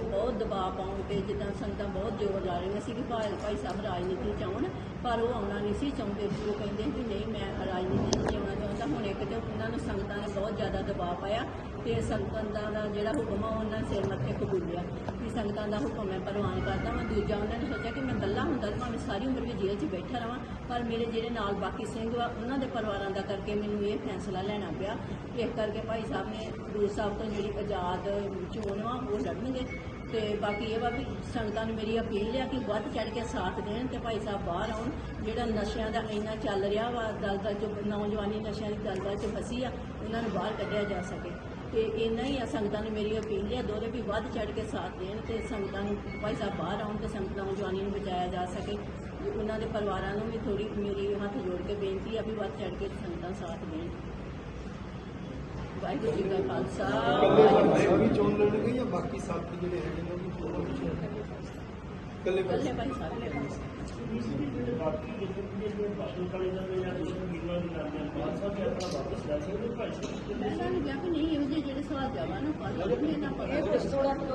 ਬਹੁਤ ਦਬਾਅ ਪਾਉਣ ਤੇ ਜਿੱਦਾਂ ਸੰਗਤਾਂ ਬਹੁਤ ਜ਼ੋਰ ਲਾ ਰਹੀਆਂ ਸੀ ਕਿ ਭਾਈ ਭਾਈ ਸਾਹਿਬ ਰਾਜਨੀਤੀ ਚ ਆਉਣ, ਪਰ ਉਹ ਆਉਣਾ ਨਹੀਂ ਸੀ, ਚਾਹੁੰਦੇ ਸੀ, ਉਹ ਕਹਿੰਦੇ ਵੀ ਨਹੀਂ, ਮੈਂ ਰਾਜਨੀਤੀ ਨਹੀਂ ਆਉਣਾ ਚਾਹੁੰਦਾ। ਹੁਣ ਇੱਕ ਤੇ ਉਹਨਾਂ ਨੂੰ ਸੰਗਤਾਂ ਨੇ ਬਹੁਤ ਜ਼ਿਆਦਾ ਦਬਾਅ ਪਾਇਆ ਤੇ ਸੰਗਤਾਂ ਦਾ ਜਿਹੜਾ ਹੁਕਮ ਆ, ਉਹਨਾਂ ਨੇ ਸਿਰ ਮੱਥੇ ਕਬੂਲਿਆ ਵੀ ਸੰਗਤਾਂ ਦਾ ਹੁਕਮ ਹੈ ਪ੍ਰਵਾਨ ਕਰਦਾ ਮੈਂ ਦੂਜਾ ਉਹਨਾਂ ਨੇ ਸੋਚਿਆ ਕਿ ਹੁੰਦਾ ਤਾਂ ਭਾਵੇਂ ਸਾਰੀ ਉਮਰ ਵੀ ਜੇਲ੍ਹ 'ਚ ਬੈਠਾ ਰਵਾਂ ਪਰ ਮੇਰੇ ਜਿਹੜੇ ਨਾਲ ਬਾਕੀ ਸਿੰਘ ਵਾ, ਉਹਨਾਂ ਦੇ ਪਰਿਵਾਰਾਂ ਦਾ ਕਰਕੇ ਮੈਨੂੰ ਇਹ ਫੈਸਲਾ ਲੈਣਾ ਪਿਆ। ਇਸ ਕਰਕੇ ਭਾਈ ਸਾਹਿਬ ਨੇ ਗੁਰੂ ਸਾਹਿਬ ਤੋਂ ਜਿਹੜੀ ਆਜ਼ਾਦ ਚੋਣ ਵਾ, ਉਹ ਲੜਨਗੇ। ਤੇ ਬਾਕੀ ਇਹ ਵਾ ਵੀ ਸੰਗਤਾਂ ਨੂੰ ਮੇਰੀ ਅਪੀਲ ਆ ਕਿ ਵੱਧ ਚੜ ਕੇ ਸਾਥ ਦੇਣ ਤੇ ਭਾਈ ਸਾਹਿਬ ਬਾਹਰ ਆਉਣ। ਜਿਹੜਾ ਨਸ਼ਿਆਂ ਦਾ ਇੰਨਾ ਚੱਲ ਰਿਹਾ ਵਾ, ਦਲਦਲ ਚ ਨੌਜਵਾਨੀ ਨਸ਼ਿਆਂ ਦੀ ਦਲਦਲ ਚ ਫਸੀ ਆ, ਉਹਨਾਂ ਨੂੰ ਬਾਹਰ ਕੱਢਿਆ ਜਾ ਸਕੇ। ਤੇ ਇੰਨਾ ਹੀ ਆ, ਸੰਗਤਾਂ ਨੂੰ ਮੇਰੀ ਅਪੀਲ ਆ ਦੋਰੇ ਵੀ ਵੱਧ ਚੜ ਕੇ ਸਾਥ ਦੇਣ ਤੇ ਸੰਗਤਾਂ ਨੂੰ, ਭਾਈ ਸਾਹਿਬ ਬਾਹਰ ਆਉਣ ਤੇ ਸੰਗਤ ਨੌਜਵਾਨੀ ਨੂੰ ਬਚਾਇਆ ਜਾ ਸਕੇ। ਤੇ ਉਹਨਾਂ ਦੇ ਪਰਿਵਾਰਾਂ ਨੂੰ ਵੀ ਥੋੜੀ ਮੇਰੀ ਹੱਥ ਜੋੜ ਕੇ ਬੇਨਤੀ ਆ ਵੀ ਵੱਧ ਚੜ ਕੇ ਸੰਗਤਾਂ ਸਾਥ ਦੇਣ। ਵਾਹਿਗੁਰੂ ਜੀ ਕਾ ਖਾਲਸਾ ਕੱਲੇ ਵਾਹਿਗੁਰੂ ਜੀ ਕੀ ਸਾਡੀ ਚੋਣ ਲੜਨਗੇ ਜਾਂ ਬਾਕੀ ਸਾਥੀ ਜਿਹੜੇ ਹੈਗੇ ਨੇ ਉਹ ਵੀ? ਕੱਲੇ ਫਤਿਹ। ਇਕੱਲੇ ਭਾਈ ਸਾਹਿਬ ਨੇ ਬਾਕੀ ਜਿਹੜੇ ਬਾਦਲ ਕਾਲੇ ਦਾ ਜਾਂ ਦੂਸਰੇ ਵੀਰਾਂ ਦੀ ਨਾਮ ਹੈ ਬਾਦ ਸਾਹਿਬ ਆਪਣਾ ਵਾਪਸ ਲੈ ਸਕਦੇ ਭਾਈ ਸਾਹਿਬ ਮੈਂ ਇਹਨਾਂ ਨੂੰ ਕਿਹਾ ਕਿ ਨਹੀਂ ਇਹੋ ਜਿਹੇ ਜਿਹੜੇ ਸਵਾਲ ਨਾ ਪਾਲੋ ਪਤਾ